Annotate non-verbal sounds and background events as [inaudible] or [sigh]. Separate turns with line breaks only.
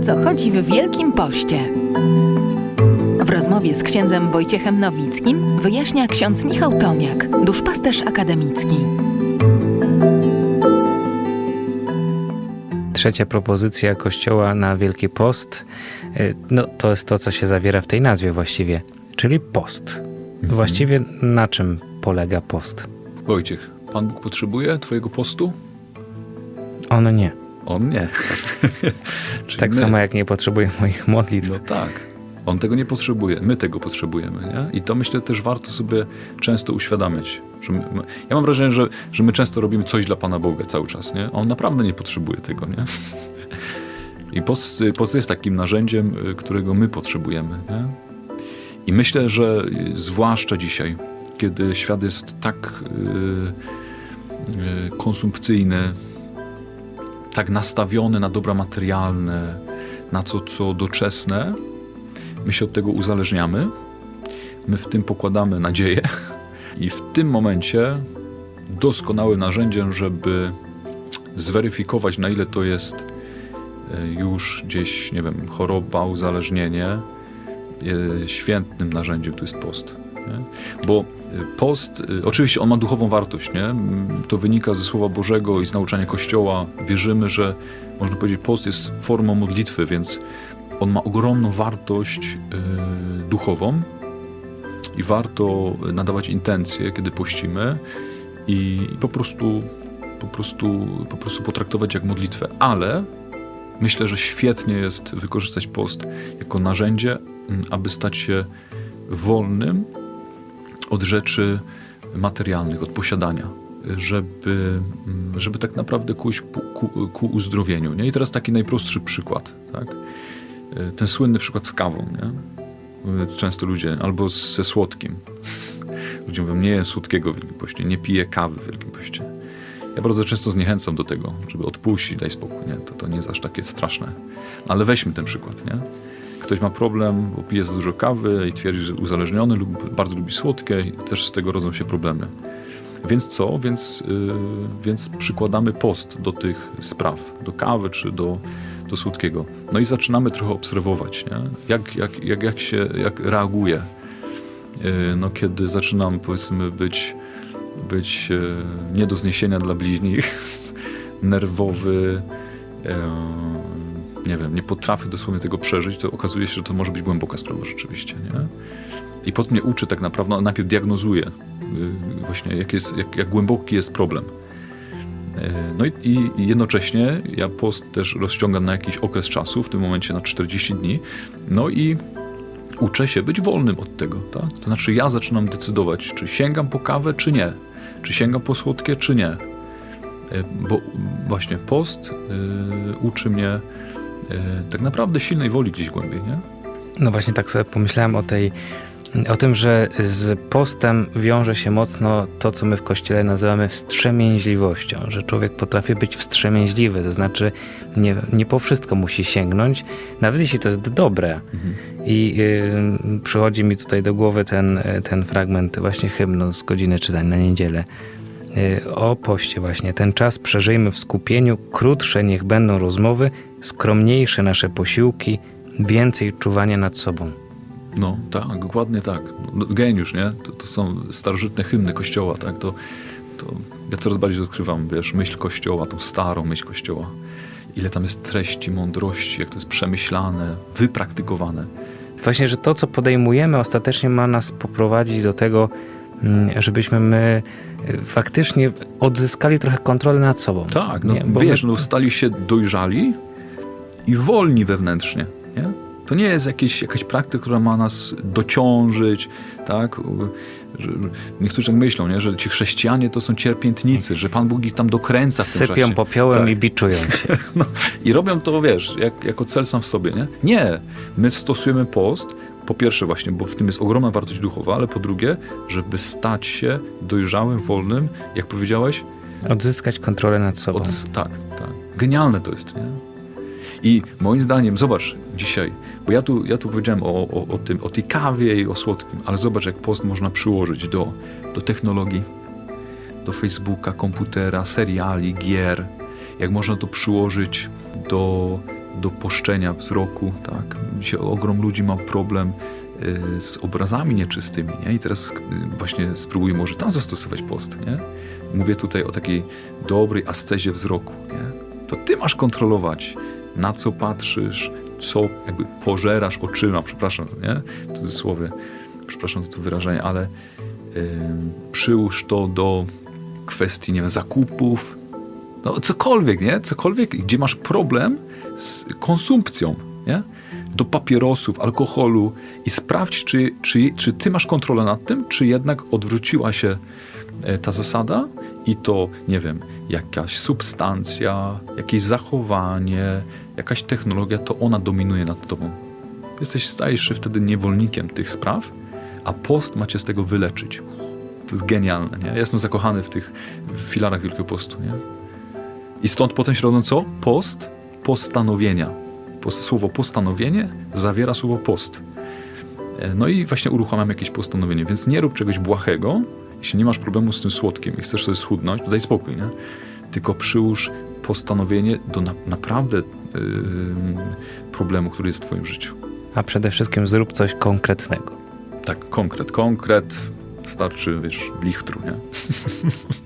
co chodzi w Wielkim Poście. W rozmowie z księdzem Wojciechem Nowickim wyjaśnia ksiądz Michał Tomiak, duszpasterz akademicki.
Trzecia propozycja Kościoła na Wielki Post, y, no to jest to, co się zawiera w tej nazwie właściwie, czyli post. Właściwie na czym polega post?
Wojciech, Pan Bóg potrzebuje Twojego postu?
On nie.
On nie. [laughs] Czyli
Tak
my.
samo jak nie potrzebuje moich modlitw.
No tak. On tego nie potrzebuje, my tego potrzebujemy. Nie? I to myślę też warto sobie często uświadamiać. Że my, ja mam wrażenie, że, że my często robimy coś dla Pana Boga cały czas. Nie? A On naprawdę nie potrzebuje tego. Nie? [laughs] I post, post jest takim narzędziem, y, którego my potrzebujemy. Nie? I myślę, że y, zwłaszcza dzisiaj, kiedy świat jest tak y, y, konsumpcyjny, tak nastawiony na dobra materialne, na to, co doczesne, my się od tego uzależniamy, my w tym pokładamy nadzieję i w tym momencie doskonałym narzędziem, żeby zweryfikować, na ile to jest e, już gdzieś, nie wiem, choroba, uzależnienie, e, świętnym narzędziem to jest post. Nie? Bo post, e, oczywiście on ma duchową wartość, nie? To wynika ze Słowa Bożego i z nauczania Kościoła. Wierzymy, że można powiedzieć, post jest formą modlitwy, więc on ma ogromną wartość e, duchową i warto nadawać intencje, kiedy pościmy i, po prostu po prostu, po prostu potraktować jak modlitwę, ale myślę, że świetnie jest wykorzystać post jako narzędzie, aby stać się wolnym od rzeczy materialnych, od posiadania, żeby, żeby tak naprawdę pójść ku, ku, uzdrowieniu. Nie? I teraz taki najprostszy przykład. Tak? Ten słynny przykład z kawą. Nie? Często ludzie, albo ze słodkim. Ludzie mówią, nie jem słodkiego w Wielkim Poście, nie piję kawy w Wielkim Poście. Ja bardzo często zniechęcam do tego, żeby odpuścić, daj spokój, nie? To, to nie jest aż takie straszne. Ale weźmy ten przykład, nie? Ktoś ma problem, bo pije za dużo kawy i twierdzi, że uzależniony lub bardzo lubi słodkie i też z tego rodzą się problemy. Więc co? Więc, yy, więc przykładamy post do tych spraw, do kawy czy do, do słodkiego. No i zaczynamy trochę obserwować, nie? Jak, jak, jak, jak się, jak reaguje. Yy, no kiedy zaczynam powiedzmy być, być yy, nie do zniesienia dla bliźnich, [laughs] nerwowy, nie wiem, nie potrafię dosłownie tego przeżyć, to okazuje się, że to może być głęboka sprawa rzeczywiście, nie? I pot mnie uczy tak naprawdę, najpierw diagnozuje yy, właśnie, jak, jest, jak, jak głęboki jest problem. Yy, No i, i jednocześnie ja post też rozciągam na jakiś okres czasu, w tym momencie na 40 dni. No i uczę się być wolnym od tego. Tak? To znaczy ja zaczynam decydować, czy sięgam po kawę, czy nie. Czy sięgam po słodkie, czy nie. Yy, Bo właśnie post yy, uczy mnie tak naprawdę silnej woli gdzieś głębiej, nie?
No właśnie tak sobie pomyślałem o tej, o tym, że z postem wiąże się mocno to, co my w kościele nazywamy wstrzemięźliwością, że człowiek potrafi być wstrzemięźliwy, to znaczy nie, nie po wszystko musi sięgnąć, nawet jeśli to jest dobre. I y, przychodzi mi tutaj do głowy ten, ten fragment właśnie hymnu z godziny czytań na niedzielę. Y, O poście właśnie. Ten czas przeżyjmy w skupieniu, krótsze niech będą rozmowy, skromniejsze nasze posiłki, więcej czuwania nad sobą.
No, tak, dokładnie tak. No, geniusz, nie? To, to są starożytne hymny Kościoła, tak? To, to ja coraz bardziej odkrywam, wiesz, myśl Kościoła, tą starą myśl Kościoła. Ile tam jest treści, mądrości, jak to jest przemyślane, wypraktykowane.
Właśnie, że to, co podejmujemy, ostatecznie ma nas poprowadzić do tego, żebyśmy my y, faktycznie odzyskali trochę kontrolę nad sobą.
Tak, no
Nie, bo
wiesz,
my-
no stali się dojrzali i wolni wewnętrznie, nie? To nie jest jakieś, jakaś praktyka, która ma nas dociążyć, tak? Niektórzy tak myślą, nie? że ci chrześcijanie to są cierpiętnicy, że Pan Bóg ich tam dokręca w tym
Sypią
czasie.
popiołem
Tak.
i biczują [laughs] się.
No, I robią to, wiesz, jak, jako cel sam w sobie, nie? Nie. My stosujemy post, po pierwsze właśnie, bo w tym jest ogromna wartość duchowa, ale po drugie, żeby stać się dojrzałym, wolnym, jak powiedziałeś,
Odzyskać kontrolę nad sobą.
od, tak, tak. Genialne to jest, nie? I moim zdaniem, zobacz dzisiaj, bo ja tu, ja tu powiedziałem o, o, o, tym, o tej kawie i o słodkim, ale zobacz, jak post można przyłożyć do, do technologii, do Facebooka, komputera, seriali, gier, jak można to przyłożyć do do poszczenia wzroku, tak? Dzisiaj ogrom ludzi ma problem y, z obrazami nieczystymi, nie? I teraz y, właśnie spróbuję może tam zastosować post, nie? Mówię tutaj o takiej dobrej ascezie wzroku, nie? To ty masz kontrolować, na co patrzysz, co jakby pożerasz oczyma, przepraszam, nie? W cudzysłowie, przepraszam za to wyrażenie, ale ym, przyłóż to do kwestii, nie wiem, zakupów, no cokolwiek, nie? Cokolwiek, gdzie masz problem z konsumpcją, nie? Do papierosów, alkoholu i sprawdź, czy, czy, czy ty masz kontrolę nad tym, czy jednak odwróciła się e, ta zasada i to, nie wiem, jakaś substancja, jakieś zachowanie, jakaś technologia, to ona dominuje nad tobą. Jesteś, stajesz się wtedy niewolnikiem tych spraw, a post macie z tego wyleczyć. To jest genialne, nie? Ja jestem zakochany w tych filarach Wielkiego Postu, nie? I stąd potem się robią co? Post, postanowienia. Post, słowo postanowienie zawiera słowo post. E, No i właśnie uruchamiam jakieś postanowienie, więc nie rób czegoś błahego, jeśli nie masz problemu z tym słodkim i chcesz sobie schudnąć, to daj spokój, nie? Tylko przyłóż postanowienie do na, naprawdę yy, problemu, który jest w twoim życiu.
A przede wszystkim zrób coś konkretnego.
Tak, konkret, konkret, starczy, wiesz, blichtru, nie? [laughs]